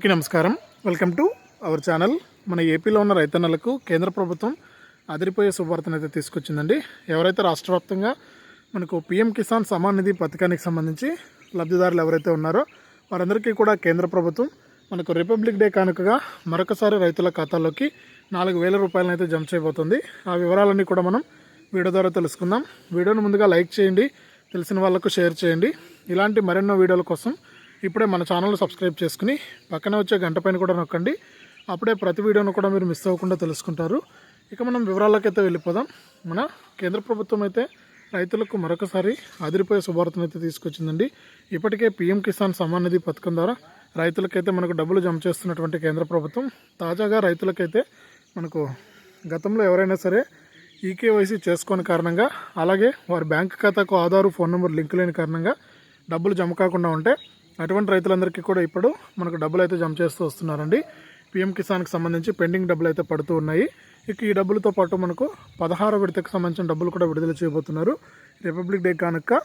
అందరికీ నమస్కారం. Welcome to our channel. మన ఏపీలో ఉన్న రైతన్నలకు కేంద్ర ప్రభుత్వం అదిరిపోయే శుభవార్తను అయితే తీసుకొచ్చిందండి. ఎవరైతే రాష్ట్ర వ్యాప్తంగా మనకు పిఎం కిసాన్ సమాన్ నిధి పథకానికి సంబంధించి లబ్ధిదారులు ఎవరైతే ఉన్నారో వారందరికీ కూడా కేంద్ర ప్రభుత్వం మనకు రిపబ్లిక్ డే కానుకగా మరొకసారి రైతుల ఖాతాల్లోకి నాలుగు వేల రూపాయలను అయితే జమ చేయబోతుంది. ఆ వివరాలన్నీ కూడా మనం వీడియో ద్వారా తెలుసుకుందాం. వీడియోను ముందుగా లైక్ చేయండి. తెలిసిన వాళ్ళకు షేర్ చేయండి. ఇలాంటి మరెన్నో వీడియోల కోసం ఇప్పుడే మన ఛానల్ సబ్స్క్రైబ్ చేసుకుని పక్కన వచ్చే గంట పైన కూడా నొక్కండి. అప్పుడే ప్రతి వీడియోను కూడా మీరు మిస్ అవ్వకుండా తెలుసుకుంటారు. ఇక మనం వివరాలకైతే వెళ్ళిపోదాం. మన కేంద్ర ప్రభుత్వం అయితే రైతులకు మరొకసారి అదిరిపోయే శుభార్తను అయితే తీసుకొచ్చిందండి. ఇప్పటికే పీఎం కిసాన్ సమ్మాన్ నిధి పథకం ద్వారా రైతులకైతే మనకు డబ్బులు జమ చేస్తున్నటువంటి కేంద్ర ప్రభుత్వం తాజాగా రైతులకైతే మనకు గతంలో ఎవరైనా సరే ఈకేవైసీ చేసుకోని కారణంగా అలాగే వారి బ్యాంక్ ఖాతాకు ఆధారు ఫోన్ నెంబర్ లింక్ లేని కారణంగా డబ్బులు జమ కాకుండా ఉంటే అటువంటి రైతులందరికీ కూడా ఇప్పుడు మనకు డబ్బులు అయితే జమ చేస్తూ వస్తున్నారండి. పిఎం కిసాన్కి సంబంధించి పెండింగ్ డబ్బులు అయితే పడుతూ ఉన్నాయి. ఇక ఈ డబ్బులతో పాటు మనకు పదహారు విడతకు సంబంధించిన డబ్బులు కూడా విడుదల చేయబోతున్నారు. రిపబ్లిక్ డే కనుక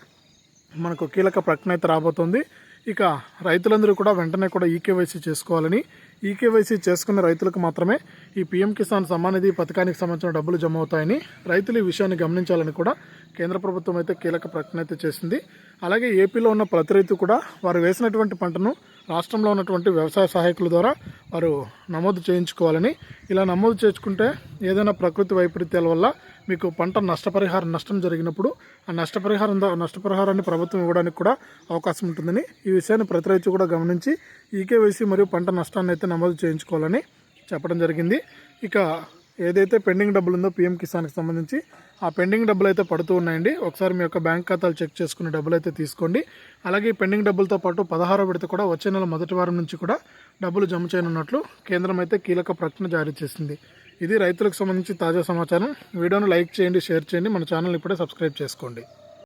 మనకు కీలక ప్రకటన అయితే రాబోతుంది. ఇక రైతులందరూ కూడా వెంటనే కూడా ఈకేవైసీ చేసుకోవాలని ఈకేవైసీ చేసుకున్న రైతులకు మాత్రమే ఈ పీఎం కిసాన్ సమ్మాన్ నిధి పథకానికి సంబంధించిన డబ్బులు జమ అవుతాయని రైతులు ఈ విషయాన్ని గమనించాలని కూడా కేంద్ర ప్రభుత్వం అయితే కీలక ప్రకటన అయితే చేసింది. అలాగే ఏపీలో ఉన్న ప్రతి రైతు కూడా వారు వేసినటువంటి పంటను రాష్ట్రంలో ఉన్నటువంటి వ్యవసాయ సహాయకుల ద్వారా వారు నమోదు చేయించుకోవాలని. ఇలా నమోదు చేసుకుంటే ఏదైనా ప్రకృతి వైపరీత్యాల వల్ల మీకు పంట నష్టపరిహారం నష్టం జరిగినప్పుడు ఆ నష్టపరిహారం నష్టపరిహారాన్ని ప్రభుత్వం ఇవ్వడానికి కూడా అవకాశం ఉంటుందని ఈ విషయాన్ని ప్రతి రైతు కూడా గమనించి ఈకేవైసీ మరియు పంట నష్టాన్ని అయితే నమోదు చేయించుకోవాలని చెప్పడం జరిగింది. ఇక ఏదైతే పెండింగ్ డబ్బులు ఉందో పీఎం కిసాన్కి సంబంధించి ఆ పెండింగ్ డబ్బులు అయితే పడుతూ ఉన్నాయండి. ఒకసారి మీ యొక్క బ్యాంక్ ఖాతాలు చెక్ చేసుకునే డబ్బులు అయితే తీసుకోండి. అలాగే పెండింగ్ డబ్బులతో పాటు పదహారో విడత కూడా వచ్చే నెల మొదటి వారం నుంచి కూడా డబ్బులు జమ చేయనున్నట్లు కేంద్రం అయితే కీలక ప్రకటన జారీ చేసింది. ఇది రైతులకు సంబంధించి తాజా సమాచారం. వీడియోను లైక్ చేయండి షేర్ చేయండి. మన ఛానల్ ఇప్పుడే సబ్స్క్రైబ్ చేసుకోండి.